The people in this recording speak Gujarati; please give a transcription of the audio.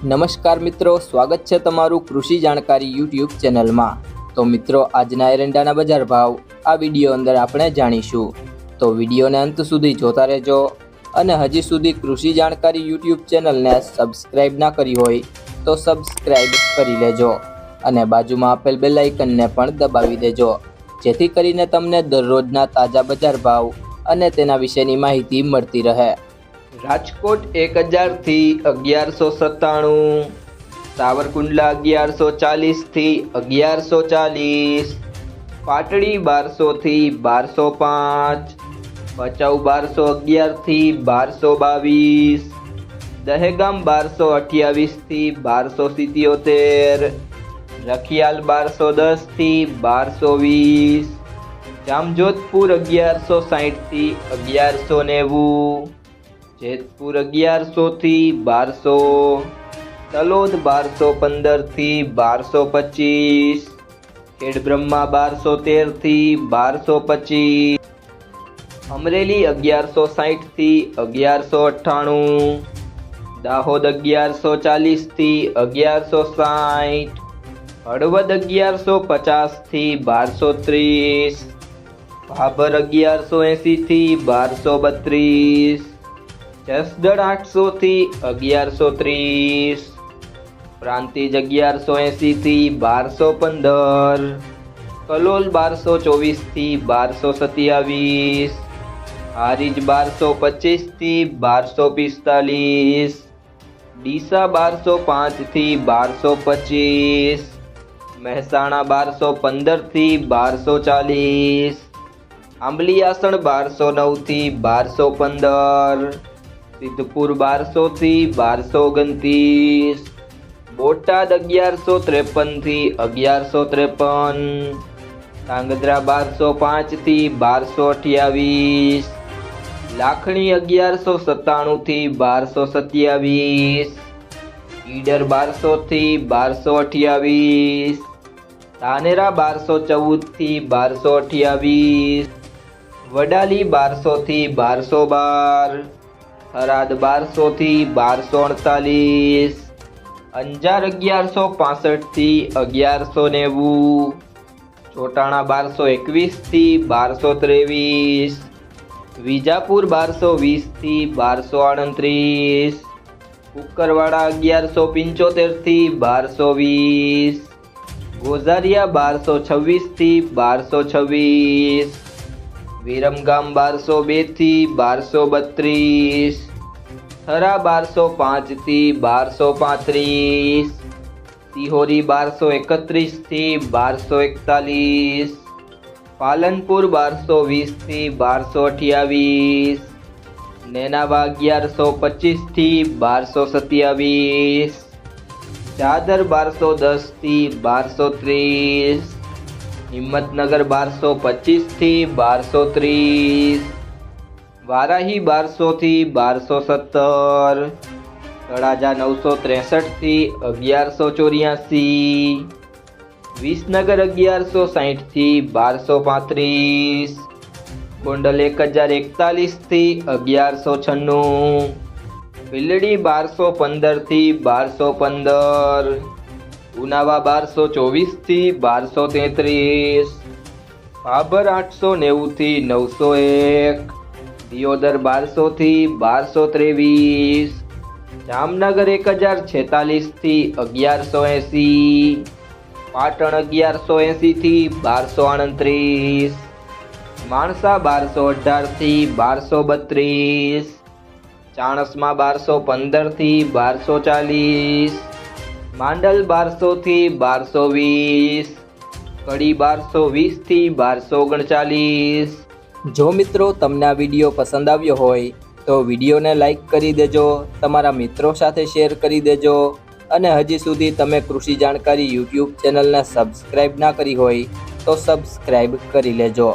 નમસ્કાર મિત્રો, સ્વાગત છે તમારું કૃષિ જાણકારી યુટ્યુબ ચેનલમાં. તો મિત્રો, આજના એરંડાના બજાર ભાવ, આ વીડિયો અંદર આપણે જાણીશું. તો વિડીયોને અંત સુધી જોતા રહેજો અને હજી સુધી કૃષિ જાણકારી યુટ્યુબ ચેનલને સબસ્ક્રાઇબ ના કરી હોય તો સબસ્ક્રાઇબ કરી લેજો અને બાજુમાં આપેલ બેલ આઇકનને પણ દબાવી દેજો. જેથી કરીને તમને દરરોજના તાજા બજાર ભાવ અને તેના વિશેની માહિતી મળતી રહે. રાજકોટ એક હજારથી અગિયારસો સત્તાણું. સાવરકુંડલા અગિયારસો ચાલીસથી અગિયારસો ચાલીસ. પાટડી બારસોથી બારસો પાંચ. ભચાઉ બારસો અગિયારથી બારસો બાવીસ. દહેગામ બારસો અઠ્યાવીસથી બારસો સિત્યોતેર. રખિયાલ બારસો દસથી બારસો વીસ. જામજોધપુર અગિયારસો સાહીઠથી અગિયારસો નેવું. જેતપુર અગિયારસોથી બારસો, તલોદ બારસો પંદરથી બારસો પચીસ ખેડબ્રહ્મા બારસો તેરથી બારસો પચીસ, અમરેલી અગિયારસો સાહીઠથી અગિયારસો અઠ્ઠાણું, દાહોદ અગિયારસો ચાલીસથી અગિયારસો સાઠ હળવદ અગિયારસો પચાસથી બારસો ત્રીસ, ભાભર અગિયારસો એંસીથી બારસો બત્રીસ જસદણ આઠસોથી અગિયારસો ત્રીસ. પ્રાંતિજ અગિયારસો એંસીથી બારસો પંદર. કલોલ બારસો ચોવીસથી બારસો સત્યાવીસ. હારીજ બારસો પચીસથી બારસો પિસ્તાલીસ. ડીસા બારસો પાંચથી બારસો પચીસ. મહેસાણા બારસો પંદરથી બારસો ચાલીસ. આંબલીયાસણ બારસો નવથી બારસો પંદર. સિદ્ધપુર બારસોથી બારસો ઓગણત્રીસ. બોટાદ અગિયારસો ત્રેપનથી અગિયારસો ત્રેપન. ધાંગધ્રા બારસો પાંચથી બારસો અઠ્યાવીસ. લાખણી અગિયારસો સત્તાણુંથી બારસો સત્યાવીસ. ઈડર બારસોથી બારસો અઠ્યાવીસ. ધાનેરા બારસો ચૌદથી બારસો અઠ્યાવીસ. વડાલી બારસોથી બારસો બાર. થરાદ બારસોથી બારસો અડતાલીસ. અંજાર અગિયારસો પાસઠથી અગિયારસો નેવું. ચોટાણા બારસો એકવીસથી બારસો ત્રેવીસ. વિજાપુર બારસો વીસથી બારસો આડત્રીસ. કુકરવાડા અગિયારસો પંચોતેરથી બારસો વીસ. ગોઝારિયા બારસો છવ્વીસથી બારસો છવ્વીસ. વિરમગામ બારસો બેથી બારસો બત્રીસ. થરા બારસો પાંચથી બારસો પાંત્રીસ. સિહોરી બારસો એકત્રીસથી બારસો એકતાલીસ. પાલનપુર બારસો વીસથી બારસો અઠ્યાવીસ. નેનાવા અગિયારસો પચીસથી બારસો સત્યાવીસ. ચાદર બારસો દસથી બારસો ત્રીસ. હિંમતનગર બારસો પચીસથી બારસો ત્રીસ. વારાહી બારસોથી બારસો સત્તર. તળાજા નવસો ત્રેસઠથી અગિયારસો ચોર્યાસી. વિસનગર અગિયારસો સાહીઠથી બારસો પાંત્રીસ. ગોંડલ એક હજાર એકતાલીસથી અગિયારસો છન્નું. ભીલડી બારસો પંદરથી બારસો પંદર. ઉનાવા બારસો ચોવીસથી બારસો તેત્રીસ, ભાભર આઠસો નેવુંથી નવસો એક, દિયોદર બારસોથી બારસો ત્રેવીસ, જામનગર એક હજાર છેતાલીસથી અગિયારસો એંસી, પાટણ અગિયારસો એંસીથી બારસો આડત્રીસ માણસા બારસો અઢારથી બારસો બત્રીસ, ચાણસમાં બારસો પંદરથી બારસો ચાલીસ માંડલ બારસોથી બારસો વીસ, કડી બારસો વીસથી બારસો ઓગણચાલીસ. જો મિત્રો તમને આ વીડિયો પસંદ આવ્યો હોય, તો વિડીયોને લાઈક કરી દેજો, તમારા મિત્રો સાથે શેર કરી દેજો, અને હજી સુધી તમે કૃષિ જાણકારી યુટ્યુબ ચેનલને સબસ્ક્રાઈબ ના કરી હોય, તો સબસ્ક્રાઈબ કરી લેજો.